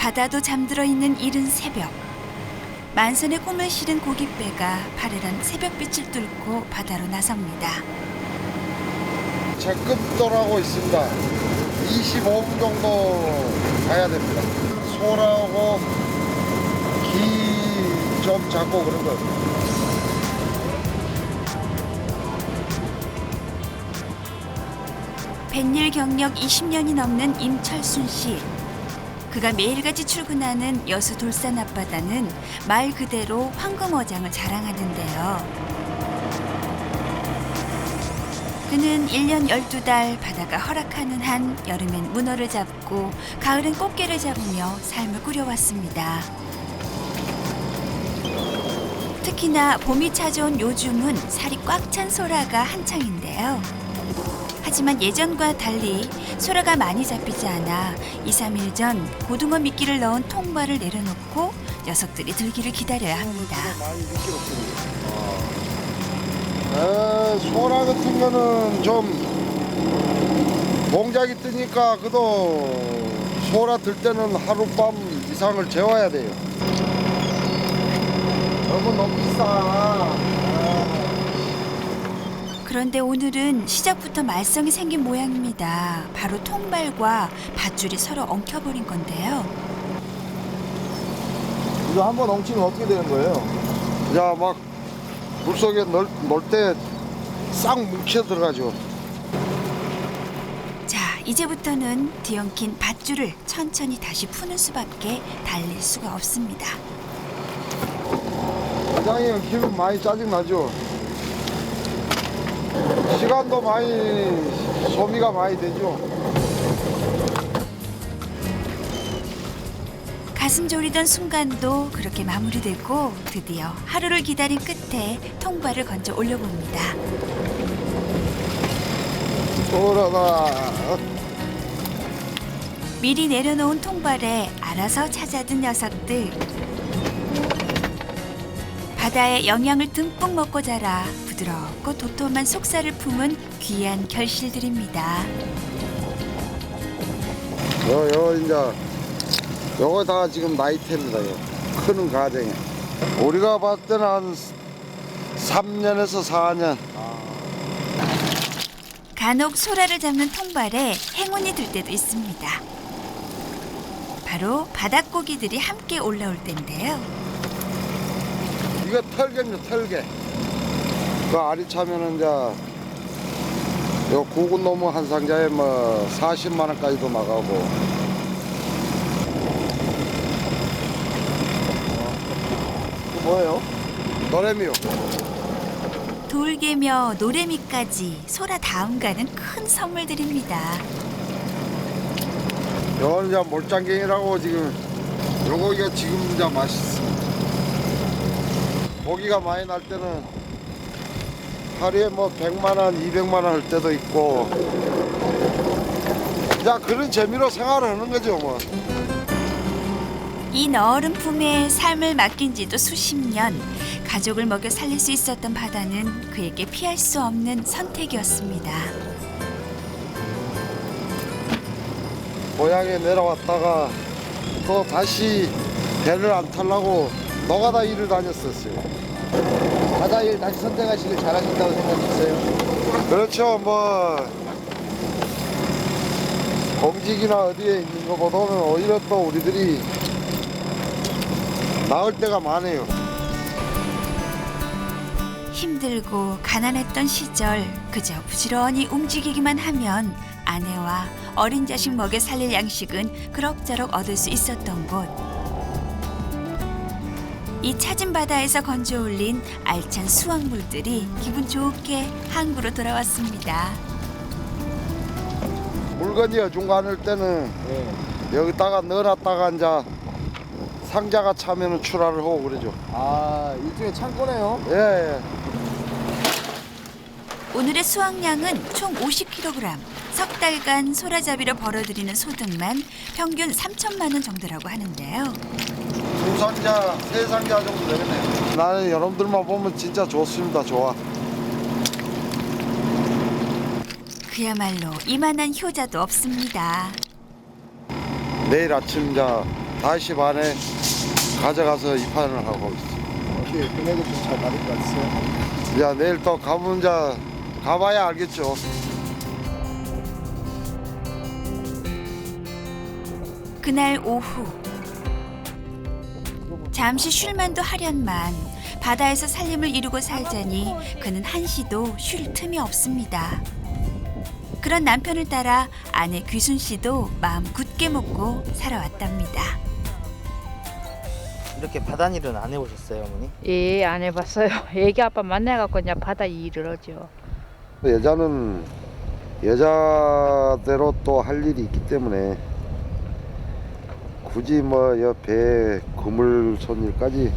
바다도 잠들어 있는 이른 새벽. 만선의 꿈을 실은 고깃배가 파래란 새벽빛을 뚫고 바다로 나섭니다. 적금도라고 있습니다. 25분 정도 가야 됩니다. 소라고 기 좀 잡고 그런 거. 뱃일 경력 20년이 넘는 임철순 씨. 그가 매일같이 출근하는 여수 돌산 앞바다는 말 그대로 황금어장을 자랑하는데요. 그는 1년 12달 바다가 허락하는 한 여름엔 문어를 잡고 가을엔 꽃게를 잡으며 삶을 꾸려왔습니다. 특히나 봄이 찾아온 요즘은 살이 꽉 찬 소라가 한창인데요. 하지만 예전과 달리 소라가 많이 잡히지 않아 2, 3일 전 고등어 미끼를 넣은 통발을 내려놓고 녀석들이 들기를 기다려야 합니다. 많이 미끄럽습니다. 에, 소라 같은 거는 좀 봉작이 뜨니까 그도 소라 들 때는 하룻밤 이상을 재워야 돼요. 너무 너무 비싸. 아. 그런데 오늘은 시작부터 말썽이 생긴 모양입니다. 바로 통발과 밧줄이 서로 엉켜버린 건데요. 이거 한 번 엉치면 어떻게 되는 거예요? 야, 막 물속에 놀때싹 뭉쳐 들어가죠. 자, 이제부터는 뒤엉킨 밧줄을 천천히 다시 푸는 수밖에 달릴 수가 없습니다. 과장님 기분 많이 짜증 나죠. 시간도 많이 소비가 많이 되죠. 가슴 졸이던 순간도 그렇게 마무리되고 드디어 하루를 기다린 끝에 통발을 건져 올려봅니다. 소라다. 미리 내려놓은 통발에 알아서 찾아든 녀석들. 바다의 영양을 듬뿍 먹고 자라 부드럽고 도톰한 속살을 품은 귀한 결실들입니다. 요, 요, 이제, 요거 다 지금 나이테입니다, 요. 크는 과정에. 우리가 봤을 때는 한 3년에서 4년. 간혹 소라를 잡는 통발에 행운이 들 때도 있습니다. 바로 바닷고기들이 함께 올라올 때인데요. 이거 털개입니다, 털개. 그 알이 차면은 이제, 요 구근 놈무 한 상자에 뭐 40만 원까지도 나가고. 이거 뭐예요? 노래미요. 돌개며 노래미까지 소라 다음 가는 큰 선물들입니다. 요건 이제 몰장갱이라고 지금 요거가 지금 이제 맛있습니다. 고기가 많이 날 때는 하루에 뭐 100만 원, 200만 원 할 때도 있고 자 그런 재미로 생활을 하는 거죠 뭐. 이 너른 품에 삶을 맡긴 지도 수십 년. 가족을 먹여 살릴 수 있었던 바다는 그에게 피할 수 없는 선택이었습니다. 고향에 내려왔다가 또 다시 배를 안 타려고 노가다 일을 다녔었어요. 바다 일 다시 선택하시길 잘하신다고 생각했어요. 그렇죠 뭐 공직이나 어디에 있는 것보다는 오히려 또 우리들이 나을 때가 많아요 힘들고 가난했던 시절 그저 부지런히 움직이기만 하면 아내와 어린 자식 먹여 살릴 양식은 그럭저럭 얻을 수 있었던 곳. 이 찾은 바다에서 건져 올린 알찬 수확물들이 기분 좋게 항구로 돌아왔습니다. 물건이 어중간할 때는 네. 여기다가 넣어놨다가 이제 상자가 차면은 출하를 하고 그러죠 아, 일종의 창고네요. 예, 예. 오늘의 수확량은 총 50kg. 석 달간 소라잡이로 벌어들이는 소득만 평균 3천만 원 정도라고 하는데요. 두 상자, 세 상자 정도 되겠네요 나는 여러분들만 보면 진짜 좋습니다 좋아 그야말로 이만한 효자도 없습니다. 내일 아침 이제 5시 반에 가져가서 입판을 하고 있어요. 어떻게 금액은 좀잘 받을 것 같으세요? 야 내일 또 가면 이제 가봐야 알겠죠. 그날 오후 잠시 쉴만도 하련만 바다에서 살림을 이루고 살자니 그는 한시도 쉴 틈이 없습니다. 그런 남편을 따라 아내 귀순 씨도 마음 굳게 먹고 살아왔답니다. 이렇게 바다 일은 안 해보셨어요, 어머니? 예, 안 해봤어요. 애기 아빠 만나갖고 그냥 바다 일을 하죠. 여자는 여자대로 또 할 일이 있기 때문에 굳이 뭐 옆에 그물 손일까지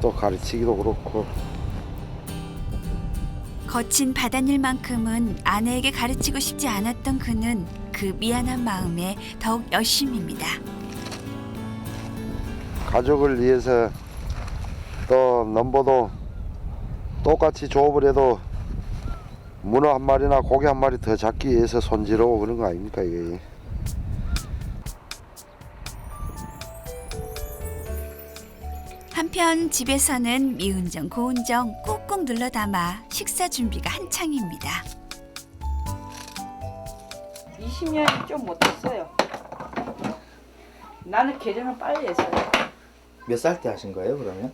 또 가르치기도 그렇고 거친 바닷일만큼은 아내에게 가르치고 싶지 않았던 그는 그 미안한 마음에 더욱 열심입니다. 가족을 위해서 또 넘버도 똑같이 조업을 해도 문어 한 마리나 고기 한 마리 더 잡기 위해서 손질하고 그런 거 아닙니까 이게 한편 집에서는 미운정 고운정 꾹꾹 눌러 담아 식사 준비가 한창입니다. 20년이 좀 못했어요. 나는 개정을 빨리 했어요. 몇 살 때 하신 거예요, 그러면?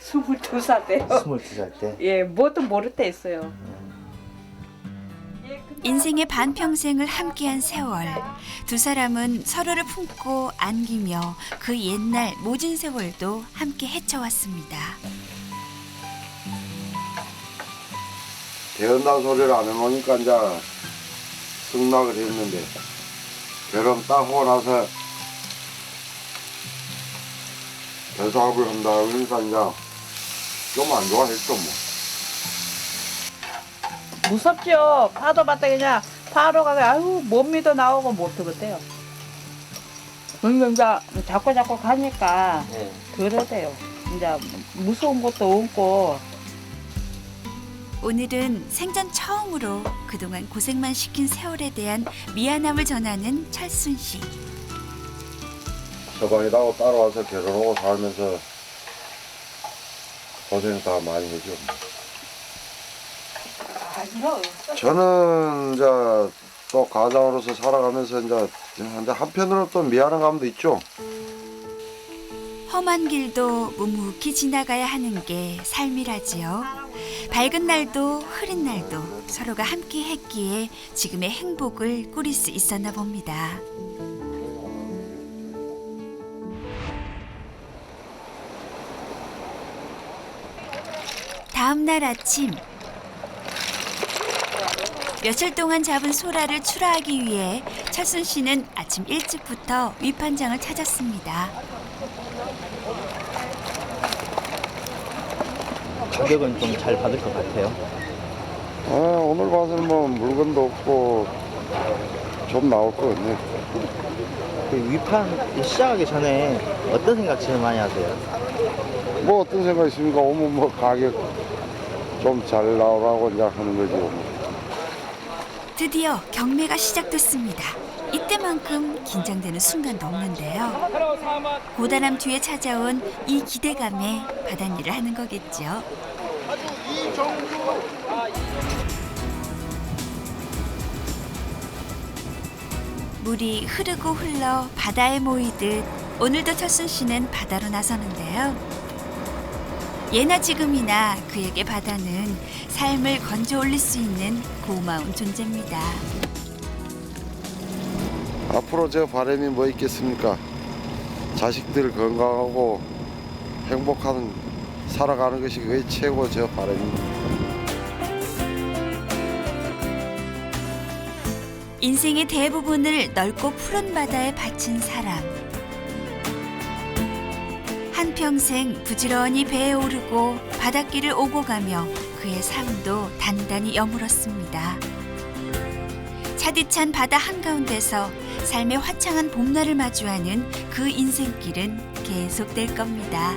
22살 때요. 22살 때? 예, 뭣도 모를 때 했어요. 인생의 반평생을 함께한 세월. 두 사람은 서로를 품고 안기며 그 옛날 모진 세월도 함께 헤쳐왔습니다. 배운다는 소리를 안 해놓으니까 이제 승낙을 했는데 결혼 딱 하고 나서 배사업을 한다 그러니까 이제 좀 안 좋아했죠 뭐 무섭죠. 파도 봤다 그냥 파로 가서 아유 몸미도 나오고 못 들었대요. 그러니까 이제 자꾸 자꾸 가니까 네. 그러대요. 이제 무서운 것도 없고 오늘은 생전 처음으로 그동안 고생만 시킨 세월에 대한 미안함을 전하는 철순 씨. 서방이라고 따라와서 결혼하고 살면서 고생 다 많이 했죠 아니요. 저는 이제 또 가장으로서 살아가면서 이제 근데 한편으로 또 미안한 감도 있죠 험한 길도 묵묵히 지나가야 하는 게 삶이라지요. 밝은 날도 흐린 날도 서로가 함께 했기에 지금의 행복을 꾸릴 수 있었나 봅니다. 다음 날 아침 며칠 동안 잡은 소라를 출하하기 위해 철순 씨는 아침 일찍부터 위판장을 찾았습니다. 가격은 좀 잘 받을 것 같아요. 아, 오늘 봐서는 뭐 물건도 없고 좀 나올 것 같네 그 위판 시작하기 전에 어떤 생각 제일 많이 하세요? 뭐 어떤 생각 있습니까 오면 뭐 가격 좀 잘 나오라고 이제 하는 거지 뭐. 드디어 경매가 시작됐습니다. 이때만큼 긴장되는 순간도 없는데요. 고단함 뒤에 찾아온 이 기대감에 바닷일을 하는 거겠죠. 물이 흐르고 흘러 바다에 모이듯 오늘도 철순 씨는 바다로 나서는데요. 예나 지금이나 그에게 바다는 삶을 건져 올릴 수 있는 고마운 존재입니다. 앞으로 제 바람이 뭐 있겠습니까? 자식들 건강하고 행복한 살아가는 것이 그게 최고 제 바람입니다. 인생의 대부분을 넓고 푸른 바다에 바친 사람. 한평생 부지런히 배에 오르고 바닷길을 오고 가며 그의 삶도 단단히 여물었습니다. 차디찬 바다 한가운데서 삶의 화창한 봄날을 마주하는 그 인생길은 계속될 겁니다.